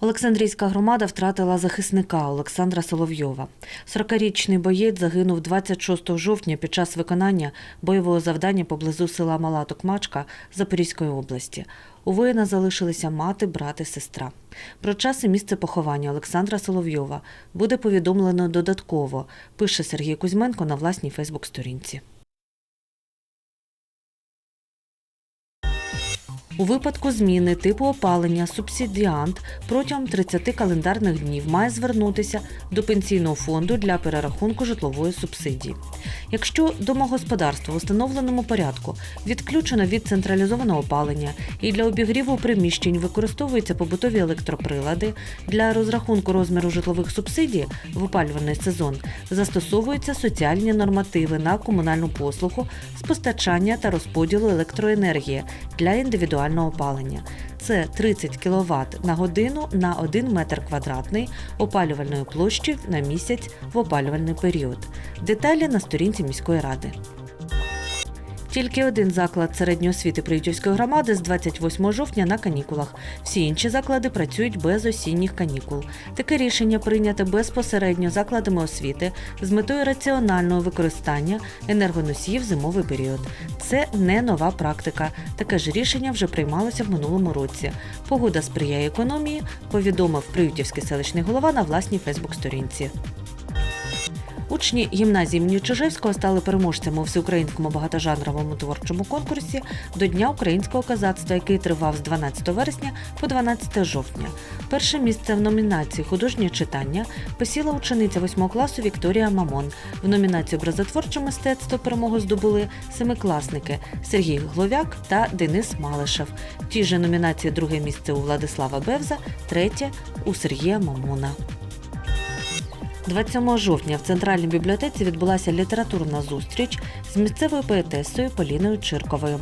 Олександрійська громада втратила захисника Олександра Соловйова. 40-річний боєць загинув 26 жовтня під час виконання бойового завдання поблизу села Мала Токмачка Запорізької області. У воїна залишилися мати, брат і сестра. Про час і місце поховання Олександра Соловйова буде повідомлено додатково, пише Сергій Кузьменко на власній Фейсбук-сторінці. У випадку зміни типу опалення субсидіант протягом 30 календарних днів має звернутися до пенсійного фонду для перерахунку житлової субсидії. Якщо домогосподарство в установленому порядку відключено від централізованого опалення і для обігріву приміщень використовуються побутові електроприлади, для розрахунку розміру житлових субсидій в опалювальний сезон застосовуються соціальні нормативи на комунальну послугу з постачання та розподілу електроенергії для індивідуального опалення. Це 30 кВт на годину на 1 метр квадратний опалювальної площі на місяць в опалювальний період. Деталі на сторінці міської ради. Тільки один заклад середньої освіти Приютівської громади з 28 жовтня на канікулах. Всі інші заклади працюють без осінніх канікул. Таке рішення прийнято безпосередньо закладами освіти з метою раціонального використання енергоносіїв зимовий період. Це не нова практика. Таке ж рішення вже приймалося в минулому році. Погода сприяє економії, повідомив Приютівський селищний голова на власній Фейсбук-сторінці. Учні гімназії імені Чижевського стали переможцями у всеукраїнському багатожанровому творчому конкурсі до Дня українського козацтва, який тривав з 12 вересня по 12 жовтня. Перше місце в номінації Художнє читання посіла учениця 8 класу Вікторія Мамон. В номінації Образотворче мистецтво перемогу здобули семикласники Сергій Гловяк та Денис Малишев. В тій же номінації друге місце у Владислава Бевза, третє у Сергія Мамона. 27 жовтня в центральній бібліотеці відбулася літературна зустріч з місцевою поетесою Поліною Чирковою.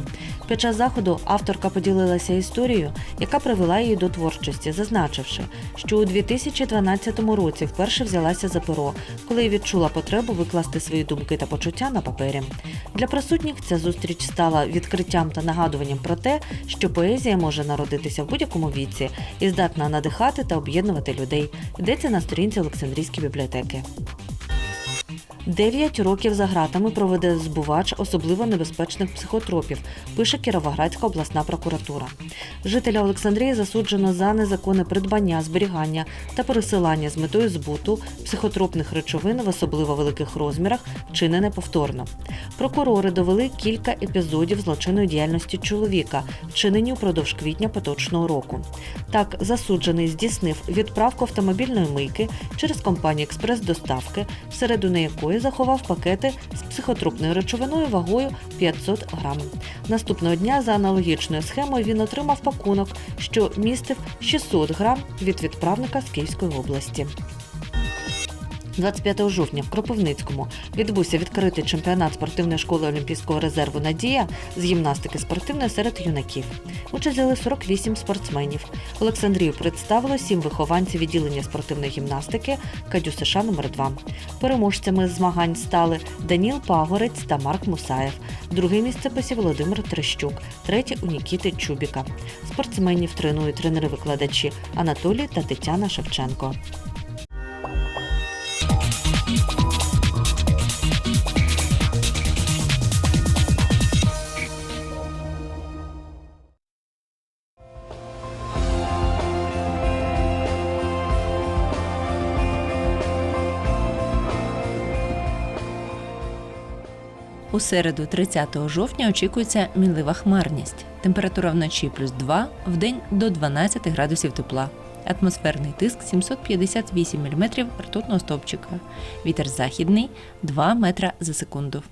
Під час заходу авторка поділилася історією, яка привела її до творчості, зазначивши, що у 2012 році вперше взялася за перо, коли відчула потребу викласти свої думки та почуття на папері. Для присутніх ця зустріч стала відкриттям та нагадуванням про те, що поезія може народитися в будь-якому віці і здатна надихати та об'єднувати людей. Йдеться на сторінці Олександрійської бібліотеки бібліотеки. Дев'ять років за ґратами проведе збувач особливо небезпечних психотропів, пише Кіровоградська обласна прокуратура. Жителя Олександрії засуджено за незаконне придбання, зберігання та пересилання з метою збуту психотропних речовин в особливо великих розмірах, вчинене повторно. Прокурори довели кілька епізодів злочинної діяльності чоловіка, вчинені упродовж квітня поточного року. Так, засуджений здійснив відправку автомобільної мийки через компанію експрес-доставки, всередину якої заховав пакети з психотропною речовиною вагою 500 грам. Наступного дня за аналогічною схемою він отримав пакунок, що містив 600 грам від відправника з Київської області. 25 жовтня в Кропивницькому відбувся відкритий чемпіонат спортивної школи Олімпійського резерву Надія з гімнастики спортивної серед юнаків. Участь взяли 48 спортсменів. Олександрію представило сім вихованців відділення спортивної гімнастики Кадю США номер 2 Переможцями змагань стали Даніл Пагорець та Марк Мусаєв. Друге місце посів Володимир Трещук, третє у Нікіти Чубіка. Спортсменів тренують тренери-викладачі Анатолій та Тетяна Шевченко. У середу, 30 жовтня, очікується мінлива хмарність. Температура вночі плюс 2, день до 12 градусів тепла. Атмосферний тиск 758 мм ртутного стовпчика. Вітер західний 2 метра за секунду.